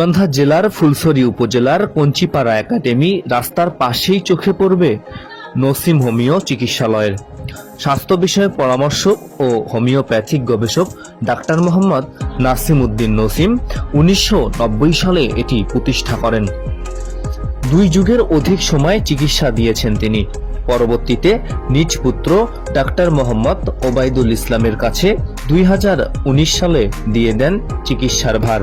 গাইবান্ধা জেলার ফুলছড়ি উপজেলার কঞ্চিপাড়া একাডেমি রাস্তার পাশেই চোখে পড়বে নসিম হোমিও চিকিৎসালয়ের। স্বাস্থ্য বিষয়ক পরামর্শক ও হোমিওপ্যাথিক গবেষক ডাক্তার মোহাম্মদ নাসিম উদ্দিন নসিম উনিশশো সালে এটি প্রতিষ্ঠা করেন। দুই যুগের অধিক সময় চিকিৎসা দিয়েছেন তিনি। পরবর্তীতে নিজ পুত্র ডাক্তার মোহাম্মদ ওবায়দুল ইসলামের কাছে দুই হাজার উনিশ সালে দিয়ে দেন চিকিৎসার ভার।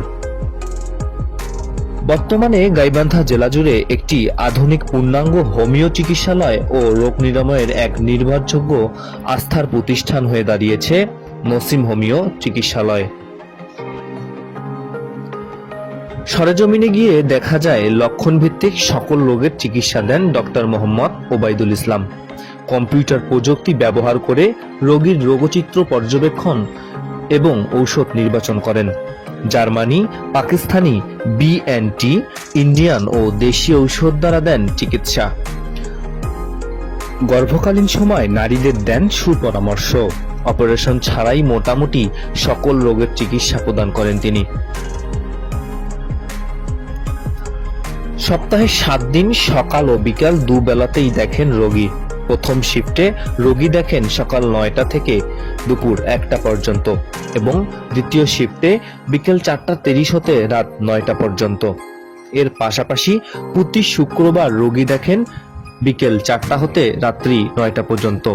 বর্তমানে গাইবান্ধা জেলা জুড়ে একটি আধুনিক পূর্ণাঙ্গ হোমিও চিকিৎসালয় ও রোগ নিরাময়ের এক নির্ভরযোগ্য আস্থার প্রতিষ্ঠান হয়ে দাঁড়িয়েছে নসিম হোমিও চিকিৎসালয়। সরেজমিনে গিয়ে দেখা যায় লক্ষণভিত্তিক সকল রোগের চিকিৎসা দেন ডক্টর মোহাম্মদ ওবায়দুল ইসলাম। কম্পিউটার প্রযুক্তি ব্যবহার করে রোগীর রোগচিত্র পর্যবেক্ষণ এবং ঔষধ নির্বাচন করেন। জার্মানি, পাকিস্তানি বিএনটি ইন্ডিয়ান ও দেশি ঔষধ দ্বারা দেন চিকিৎসা। গর্ভকালীন সময় নারীদের দেন সুপরামর্শ। অপারেশন ছাড়াই মোটামুটি সকল রোগের চিকিৎসা প্রদান করেন তিনি। সপ্তাহে সাত দিন সকাল ও বিকাল দুবেলাতেই দেখেন রোগী। প্রথম শিফটে রোগী দেখেন সকাল নয়টা থেকে দুপুর একটা পর্যন্ত এবং দ্বিতীয় শিফটে বিকেল চারটা তিরিশ হতে রাত নয়টা পর্যন্ত। এর পাশাপাশি প্রতি শুক্রবার রোগী দেখেন বিকেল চারটা হতে রাত্রি নয়টা পর্যন্ত।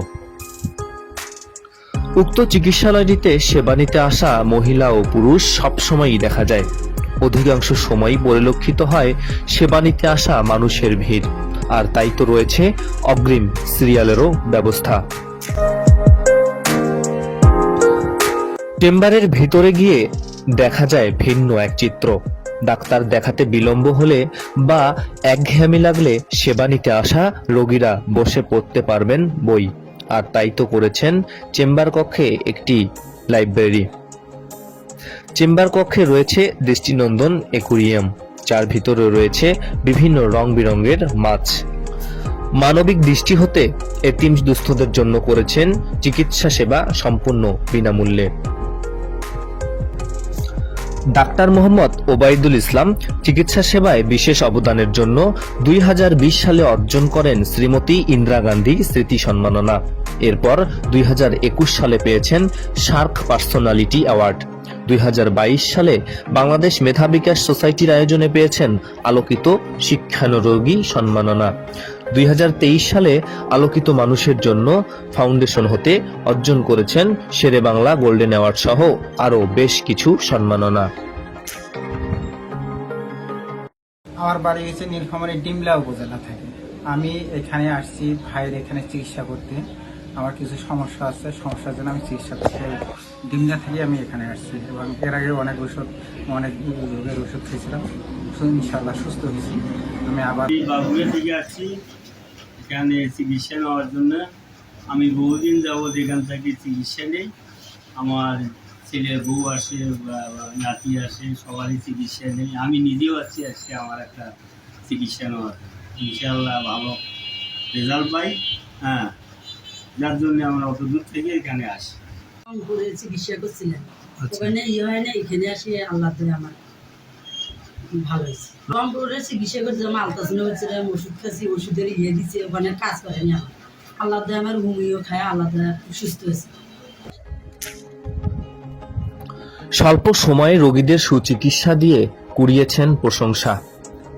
উক্ত চিকিৎসালয়টিতে সেবা নিতে আসা মহিলা ও পুরুষ সবসময়ই দেখা যায়। অধিকাংশ সময়ই পরিলক্ষিত হয় সেবা নিতে আসা মানুষের ভিড়। আর তাই তো রয়েছে অগ্রিম সিরিয়ালেরও ব্যবস্থা। চেম্বারের ভিতরে গিয়ে দেখা যায় ভিন্ন এক চিত্র। ডাক্তার দেখাতে বিলম্ব হলে বা একঘেয়েমি লাগলে সেবা নিতে আসা রোগীরা বসে পড়তে পারবেন বই। আর তাই তো করেছেন চেম্বার কক্ষে একটি লাইব্রেরি। চেম্বার কক্ষে রয়েছে দৃষ্টিনন্দন একুরিয়াম। যার ভিতরে রয়েছে বিভিন্ন রং বেরঙের মাছ। মানবিক দৃষ্টি হতে এতিম দুস্থদের জন্য করেছেন চিকিৎসা সেবা সম্পূর্ণ বিনামূল্যে। ডাক্তার মোহাম্মদ ওবায়দুল ইসলাম চিকিৎসা সেবায় বিশেষ অবদানের জন্য দুই হাজার বিশ সালে অর্জন করেন শ্রীমতী ইন্দিরা গান্ধী স্মৃতি সম্মাননা। এরপর দুই হাজার একুশ সালে পেয়েছেন শার্ক পার্সোনালিটি অ্যাওয়ার্ড। দুই সালে বাংলাদেশ মেধা বিকাশ সোসাইটির আয়োজনে পেয়েছেন আলোকিত শিক্ষানুরোগী সম্মাননা। দুই সালে আলোকিত মানুষের জন্য ফাউন্ডেশন হতে অর্জন করেছেন শেরে বাংলা গোল্ডেন অ্যাওয়ার্ড সহ আরও বেশ কিছু সম্মাননা। আমার বাড়ি হচ্ছে নীলফামারী ডিমলা উপজেলা থেকে। আমি এখানে আসছি, ভাইয়ের এখানে চিকিৎসা করতে। আমার কিছু সমস্যা আছে, সমস্যার জন্য আমি চিকিৎসা করতে ডিমলা থেকে আমি এখানে আসছি এবং এর আগে অনেক ওষুধ, অনেক রোগের ওষুধ খেয়েছিলাম। ইনশাল্লাহ সুস্থ হয়েছি। আমি আবার বাবুয়ের থেকে আসছি। এখানে চিকিৎসা নেওয়ার জন্য। আমি বহুদিন যাবৎ এখান থেকে চিকিৎসা নেই। আমার ছেলের বউ আসে নাতি আসে, সবারই চিকিৎসা নেই। আমি নিজেও আছি আজকে আমার একটা চিকিৎসা নেওয়ার। ইনশাল্লাহ ভালো রেজাল্ট পাই। হ্যাঁ। যার জন্য আমরা অত দূর থেকে এখানে আসি। রংপুরে চিকিৎসা করছিলেন। ওখানে ইয়ে হয় না এখানে আসি আল্লাহ দিয়ে আমার। ভালো হয়েছে। রংপুরে চিকিৎসা করছে আমার ওষুধ খাচ্ছি ওষুধের ইয়ে দিচ্ছে ওখানে কাজ করেনি আমার আল্লাহ দিয়ে আমার হুমিও খায় আল্লাহ দিয়ে সুস্থ হয়েছে। স্বল্প সময়ে রোগীদের সুচিকিৎসা দিয়ে কুড়িয়েছেন প্রশংসা।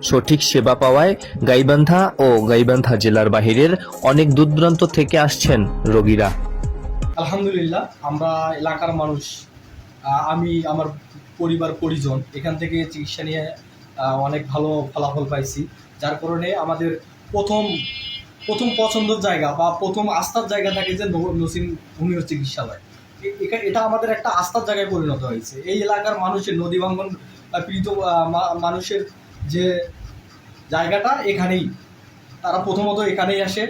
সঠিক সেবা পাওয়ায় গাইবান্ধা ও গাইবান্ধা জেলার বাহিরের অনেক দূরদূরান্ত থেকে আসছেন রোগীরা। আলহামদুলিল্লাহ, আমরা এলাকার মানুষ। আমি আমার পরিবার পরিজন, এখান থেকে চিকিৎসা নিয়ে অনেক ভালো ফলাফল পাইছি। যার কারণে আমাদের প্রথম প্রথম পছন্দের জায়গা বা প্রথম আস্থার জায়গা থাকে যে নসিম হোমিও চিকিৎসালয়। এটা আমাদের একটা আস্থার জায়গায় পরিণত হয়েছে। এই এলাকার মানুষের নদী ভাঙ্গন পীড়িত মানুষের যে জায়গাটা এখানেই। তারা প্রথমত এখানেই আসে।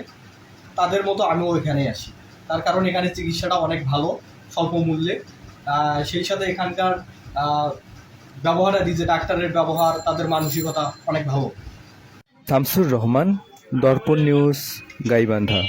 তাদের মতো আমিও এখানেই আসি। তার কারণ এখানে চিকিৎসাটা অনেক ভালো, স্বল্প মূল্যে। সেই সাথে এখানকার ব্যবহার ব্যবহারাদি যে ডাক্তারের ব্যবহার, তাদের মানসিকতা অনেক ভালো। শামসুর রহমান, দর্পণ নিউজ, গাইবান্ধা।